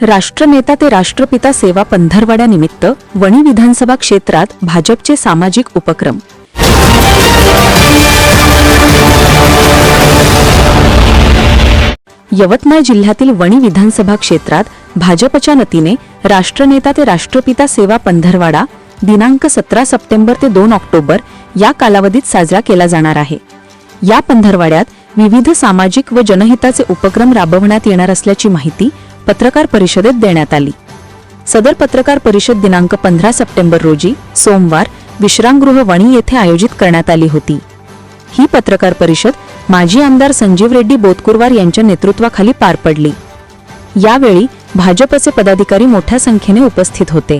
राष्ट्रनेता ते राष्ट्रपिता सेवा पंधरवड्यानिमित्त वणी विधानसभा क्षेत्रात भाजपचे सामाजिक उपक्रम. यवतमाळ जिल्ह्यातील वणी विधानसभा क्षेत्रात भाजपच्या वतीने राष्ट्रनेता ते राष्ट्रपिता सेवा पंधरवाडा दिनांक सतरा सप्टेंबर ते दोन ऑक्टोबर या कालावधीत साजरा केला जाणार आहे. या पंधरवाड्यात विविध सामाजिक व जनहिताचे उपक्रम राबवण्यात येणार असल्याची माहिती पत्रकार परिषदेत देण्यात आली. सदर पत्रकार परिषद दिनांक पंधरा सप्टेंबर रोजी सोमवार विश्रामगृह वणी येथे आयोजित करण्यात आली होती. ही पत्रकार परिषद माजी आमदार संजीव रेड्डी बोतकुरवार यांच्या नेतृत्वाखाली पार पडली. यावेळी भाजपचे पदाधिकारी मोठ्या संख्येने उपस्थित होते.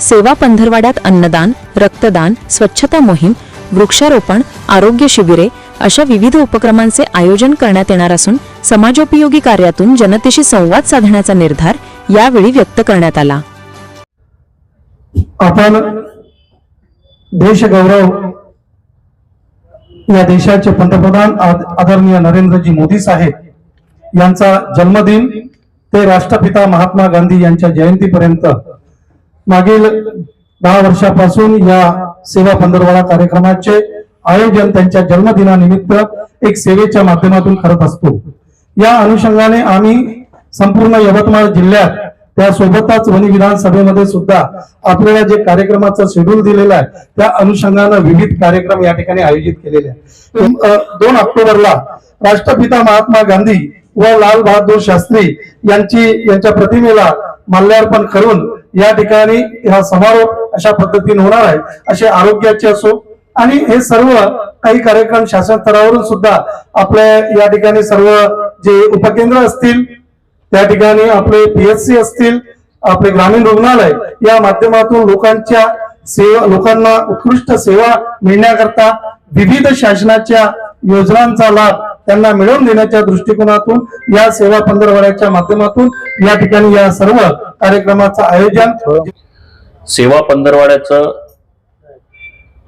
सेवा पंधरवाड्यात अन्नदान रक्तदान स्वच्छता मोहीम वृक्षारोपण आरोग्य शिबिरे अशा विविध उपक्रमांचे आयोजन करण्यात येणार असून समाजोपयोगी कार्यातून जनतेशी संवाद साधण्याचा निर्धार यावेळी व्यक्त करण्यात आला. आपण देशगौरव या देशाचे पंतप्रधान आदरणीय नरेंद्रजी मोदी साहेब यांचा जन्मदिन ते राष्ट्रपिता महात्मा गांधी यांच्या जयंतीपर्यंत मागील दहा वर्षापासून या सेवा पंधरवाडा कार्यक्रमाचे आयोजन त्यांच्या जन्मदिनानिमित्त एक सेवेच्या माध्यमातून करत असतो. या अनुषंगाने आम्ही संपूर्ण यवतमाळ जिल्ह्यात त्यासोबतच वणी विधानसभेमध्ये सुद्धा आपल्याला जे कार्यक्रमाचा शेड्यूल दिलेला आहे त्या अनुषंगानं विविध कार्यक्रम या ठिकाणी आयोजित केलेले आहेत. दोन ऑक्टोबरला राष्ट्रपिता महात्मा गांधी व लाल बहादूर शास्त्री यांची यांच्या प्रतिमेला माल्यार्पण करून या ठिकाणी हा समारोप अशा पद्धतीने होणार आहे असे आरोग्याचे असो आणि हे सर्व काही कार्यक्रम शासन स्तरावरून सुद्धा आपल्या या ठिकाणी सर्व जे उपकेंद्र असतील त्या ठिकाणी आपले पीएचसी असतील आपले ग्रामीण रुग्णालय या माध्यमातून लोकांच्या सेवा लोकांना उत्कृष्ट सेवा मिळण्याकरता विविध शासनाच्या योजनांचा लाभ त्यांना मिळवून देण्याच्या दृष्टिकोनातून या सेवा पंधरवड्याच्या माध्यमातून या ठिकाणी या सर्व कार्यक्रमाचं आयोजन सेवा पंधरवाड्याचं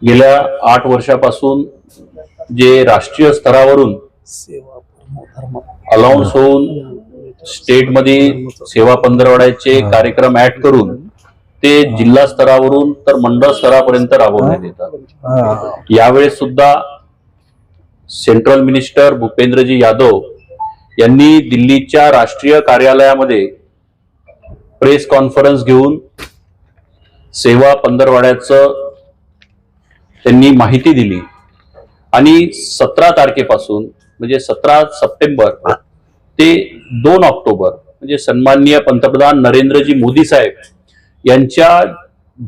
गेल्या आठ वर्षापासून जे राष्ट्रीय स्तरावरून अलाउन्स होऊन स्टेटमध्ये सेवा पंधरवाड्याचे कार्यक्रम ऍड करून ते जिल्हा स्तरावरून तर मंडळ स्तरापर्यंत राबवण्यात येतात. यावेळेस सुद्धा सेंट्रल मिनिस्टर भूपेंद्रजी यादव यांनी दिल्लीच्या राष्ट्रीय कार्यालयामध्ये प्रेस कॉन्फरन्स घेऊन सेवा पंधरवाड्याचं त्यांनी माहिती दिली. आणि सतरा तारखेपासून म्हणजे सतरा सप्टेंबर ते दोन ऑक्टोबर म्हणजे सन्माननीय पंतप्रधान नरेंद्रजी मोदी साहेब यांच्या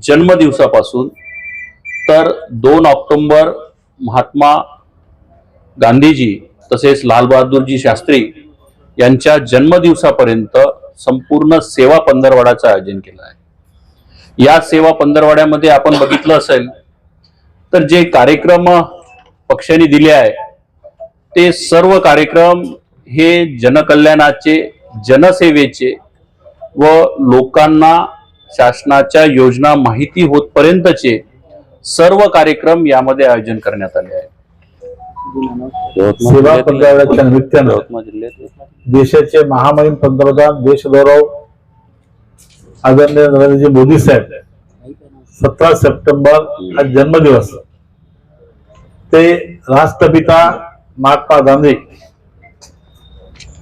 जन्मदिवसापासून तर दोन ऑक्टोबर महात्मा गांधीजी तसेच लालबहादूरजी शास्त्री यांच्या जन्मदिवसापर्यंत संपूर्ण सेवा पंधरवाड्याचं आयोजन केलं आहे. या सेवा पंधरवाड्यामध्ये आपण बघितलं असेल तर जे कार्यक्रम पक्षाने दिले आहे ते सर्व कार्यक्रम हे जनकल्याणाचे जनसेवेचे व लोकांना शासनाच्या योजना माहिती होतपर्यंतचे सर्व कार्यक्रम यामध्ये आयोजन करण्यात आले आहे सेवा पंधरवड्याच्या निमित्तानं देशाचे महामहिम पंतप्रधान देशगौरव आदरणीय नरेंद्रजी मोदी साहेब. सतरा सप्टेंबर हा जन्मदिवस. ते राष्ट्रपिता महात्मा गांधी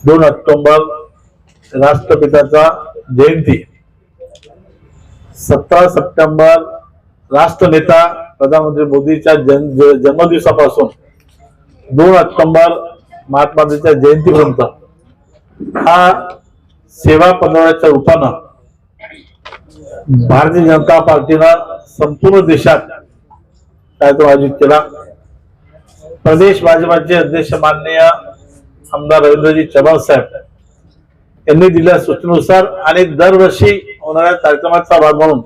दोन ऑक्टोंबर राष्ट्रपिताचा जयंती. सतरा सप्टेंबर राष्ट्रनेता प्रधानमंत्री मोदीच्या जन जन्मदिवसापासून. दोन ऑक्टोंबर महात्मा गांधीच्या जयंतीपर्यंत. हा सेवा पंधरवड्याच्या रूपानं भारतीय जनता पार्टीनं संपूर्ण देशात कार्यक्रम आयोजित केला. प्रदेश भाजपाचे अध्यक्ष माननीय आमदार रवींद्रजी चव्हाण साहेब. यांनी दिल्या सूचनेनुसार आणि दरवर्षी होणाऱ्या कार्यक्रमाचा भाग म्हणून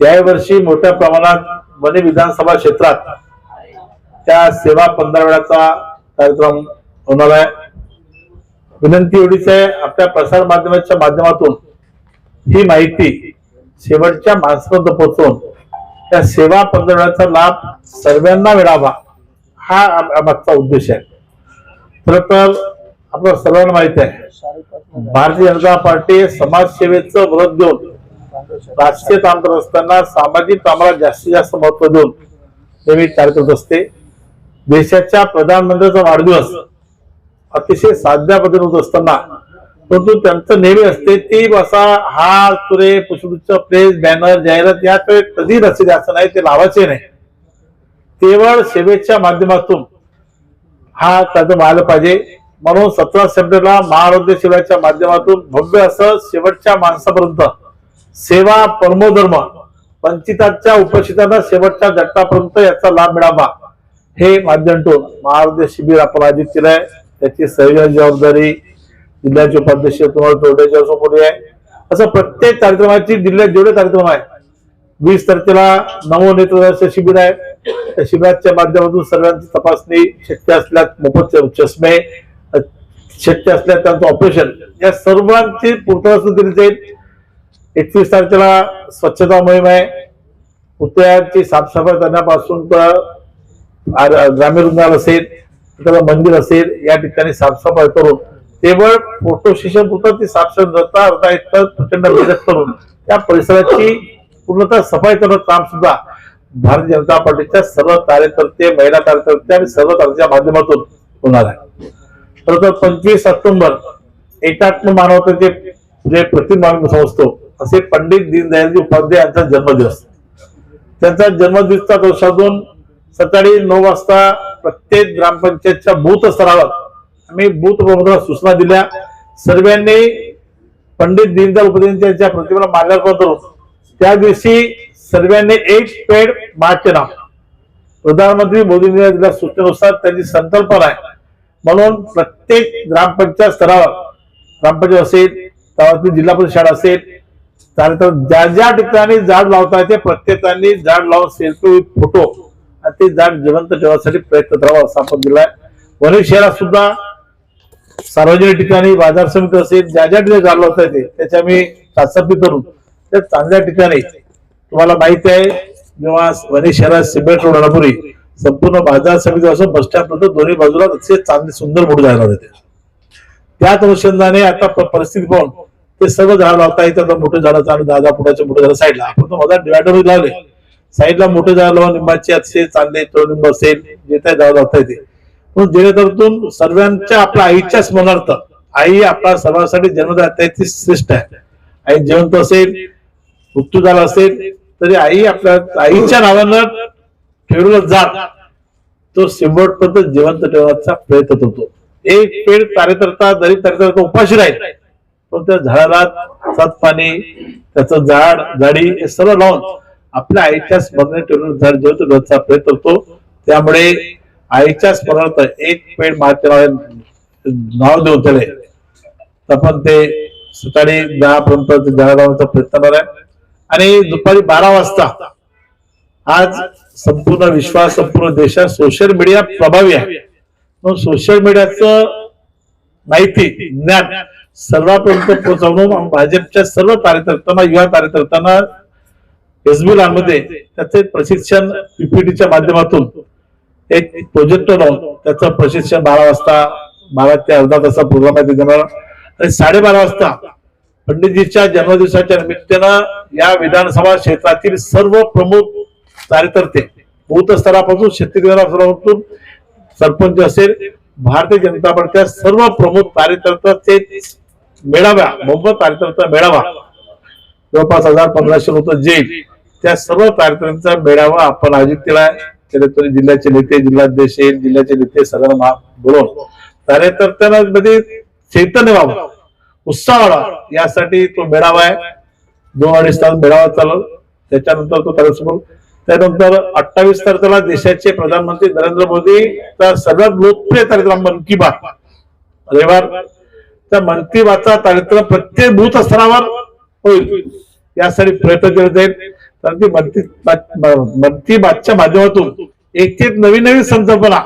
यावर्षी मोठ्या प्रमाणात वने विधानसभा क्षेत्रात त्या सेवा पंधरवड्याचा कार्यक्रम होणार आहे. विनंती एवढीच आहे आपल्या प्रसार माध्यमाच्या माध्यमातून ही माहिती शेवटच्या माणसापर्यंत पोहोचवून त्या सेवा पंधरवड्याचा लाभ सर्वांना मिळावा हा मागचा उद्देश आहे. खर तर आपल्या सर्वांना माहिती आहे भारतीय जनता पार्टी समाजसेवेचं व्रत देऊन राजकीय काम करत असताना सामाजिक कामाला जास्तीत जास्त महत्त्व देऊन नेहमी कार्य करत असते. देशाच्या प्रधानमंत्र्यांचा वाढदिवस अतिशय साध्या पद्धतीने होत असताना परंतु त्यांचं नेहमी असते ती बसा हार तुरे पुष्पगुच्छ प्रेस बॅनर जाहिरात याकडे कधी नसेल असं नाही ते लावायचे नाही. केवळ सेवेच्या माध्यमातून हा त्याचं व्हायला पाहिजे. म्हणून सतरा सप्टेंबरला महाआरोग्य सेवेच्या माध्यमातून भव्य असं शेवटच्या माणसापर्यंत सेवा परमोधर्म वंचितांच्या उपस्थितांना शेवटच्या घटनापर्यंत याचा लाभ मिळावा. हे माध्यम ठेवून महाआरोग्य शिबिर आपण आयोजित केलंय. त्याची संयोजन जबाबदारी जिल्ह्याचे उपाध्यक्ष तुम्हाला तोरड्याच्या समोर आहे. असं प्रत्येक कार्यक्रमाची जिल्ह्यात जेवढे कार्यक्रम आहे वीस तारखेला नवनेत्र शिबिर आहे. त्या शिबिराच्या माध्यमातून सर्वांची तपासणी शक्य असल्यास मोफत चष्मे शक्य असल्यास त्यांचं ऑपरेशन या सर्वांची पूर्तता दिली जाईल. एकवीस तारखेला स्वच्छता मोहीम आहे. पुतळ्यांची साफसफाई करण्यापासून तर ग्रामीण रुग्णालय असेल त्याला मंदिर असेल या ठिकाणी साफसफाई करून केवळ फोटो सेशन पुरतं ती साफसफाई करता एक इतकं प्रचंड मेहनत करून त्या परिसराची पूर्णतः सफाई करणं काम सुद्धा भारतीय जनता पार्टीच्या सर्व कार्यकर्ते महिला कार्यकर्ते आणि सर्व कार्यच्या माध्यमातून होणार आहे. तर पंचवीस ऑक्टोबर एकात्म मानवतेचे जे प्रतिमा समजतो असे पंडित दीनदयालजी उपाध्याय यांचा जन्मदिवस. त्यांचा जन्मदिवसचा तो साधून सकाळी नऊ वाजता प्रत्येक ग्रामपंचायतच्या बूथ स्तरावर आम्ही बूथ प्रमुखांना सूचना दिल्या. सर्वांनी पंडित दीनदयाल उपाध्याय यांच्या प्रतिमेला माल्यार्पण करून त्या दिवशी सर्वांनी एक पेड मार्चचे नाव प्रधानमंत्री मोदींनी दिल्या सूचनेनुसार त्यांची संकल्पना आहे. म्हणून प्रत्येक ग्रामपंचायत स्तरावर ग्रामपंचायत असेल गावातील जिल्हा परिषद शाळा असेल त्यानंतर ज्या ज्या ठिकाणी झाड लावता येते प्रत्येकाने झाड लावून सेल्फी फोटो आणि ते झाड जिवंत ठेवण्यासाठी प्रयत्न करावा असा आपण दिलाय. वणी शहरात सुद्धा सार्वजनिक ठिकाणी बाजार समिती असेल ज्या ज्या ठिकाणी झाड लावता येते त्याच्या आम्ही चाचपणी करून त्या चांगल्या ठिकाणी तुम्हाला माहिती आहे जेव्हा वणी शहरात सिमेंट रोड होण्यापूर्वी संपूर्ण बाजार समिती असं बस स्टँड पर्यंत दोन्ही बाजूला अतिशय चांगले सुंदर मोठे जाणार होते त्याच अनुषंगाने आता परिस्थिती पाहून ते सर्व झाड लावता येतात. मोठे झाड आणि दहा दहा फुटाचे मोठे झाड साईडला आपण तो माझा डिवायडर लावले. साईडला मोठे झाड लावून लिंबाचे अतिशय चांगले तळनिंब असेल जे काय झाड लावता येते. म्हणून जेणेकरून सर्वांच्या आपल्या आईच्या स्मरणार्थ आई आपल्या सर्वांसाठी जन्मदाता ती श्रेष्ठ आहे. आई जिवंत असेल मृत्यू झाला असेल तरी आई आपल्या आईच्या नावानं ठेवलेलं जात तो शेवटपर्यंत जिवंत ठेवण्याचा प्रयत्न होतो एक पेड कार्यकर्ता जरी कार्यकर्ता उपाशी राहील पण त्या झाडाला सात पाणी त्याचं झाड झाडी हे सर्व लावून आपल्या आईच्या स्मरणात ठेवून झाड जिवंत ठेवण्याचा प्रयत्न होतो त्यामुळे आईच्या स्मरणार्थ एक पेड महात्मा नाव देऊन त्याला. आपण ते सकाळी दहा पर्यंत झाड लावण्याचा प्रयत्न करणार आहे. आणि दुपारी बारा वाजता आज संपूर्ण विश्वात संपूर्ण देशात सोशल मीडिया प्रभावी आहे. म्हणून सोशल मीडियाचं माहिती ज्ञान सर्वांपर्यंत पोहोचवणं भाजपच्या सर्व कार्यकर्त्यांना युवा कार्यकर्त्यांना एसबी मध्ये त्याचे प्रशिक्षण पीपीटीच्या माध्यमातून एक प्रोजेक्ट लावून त्याचं प्रशिक्षण बारा वाजता बारा ते अर्धा तासा प्रोग्राम आहे देणार आणि साडेबारा वाजता पंडितजीच्या जन्मदिवसाच्या निमित्तानं या विधानसभा क्षेत्रातील सर्व प्रमुख कार्यकर्ते बूथ स्तरापासून शेतकरी सरपंच असेल भारतीय जनता पार्टीच्या सर्व प्रमुख कार्यकर्त्याचे मेळाव्या मुंबई कार्यकर्ता मेळावा जवळपास हजार पंधराशे लोक जेल त्या सर्व कार्यकर्त्यांचा मेळावा आपण आयोजित केला आहे. जिल्ह्याचे नेते जिल्हाध्यक्ष जिल्ह्याचे नेते सगळ्यांना बोलवून. कार्यकर्त्यांमध्ये चैतन्य व्हावं. उत्साह यासाठी तो मेळावा आहे. दोन अडीच तास मेळावा चालल त्याच्यानंतर तो कार्यक्रम त्यानंतर अठ्ठावीस तारखेला देशाचे प्रधानमंत्री नरेंद्र मोदी चा सर्वात लोकप्रिय कार्यक्रम मन की बात. रविवार. त्या मन की बातचा कार्यक्रम प्रत्येक बूथ स्तरावर होईल. यासाठी प्रयत्न केले जाईल. कारण की मन की मन की बातच्या माध्यमातून एक एक नवीन नवीन संकल्पना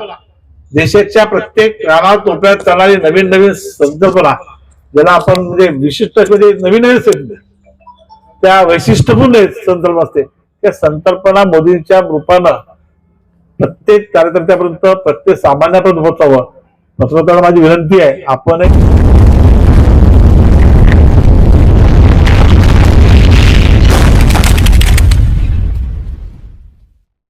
देशाच्या प्रत्येक रानात टोप्यात चालणारी नवीन नवीन संकल्पना ज्याला आपण म्हणजे विशिष्ट म्हणजे नवीन नवीन संकल्पना त्या वैशिष्ट्यपूर्ण संकल्प असते. त्या संकल्पना मोदींच्या रूपानं प्रत्येक कार्यकर्त्यापर्यंत प्रत्येक सामान्यापर्यंत पोहोचावं. पत्रकारांना माझी विनंती आहे आपण एक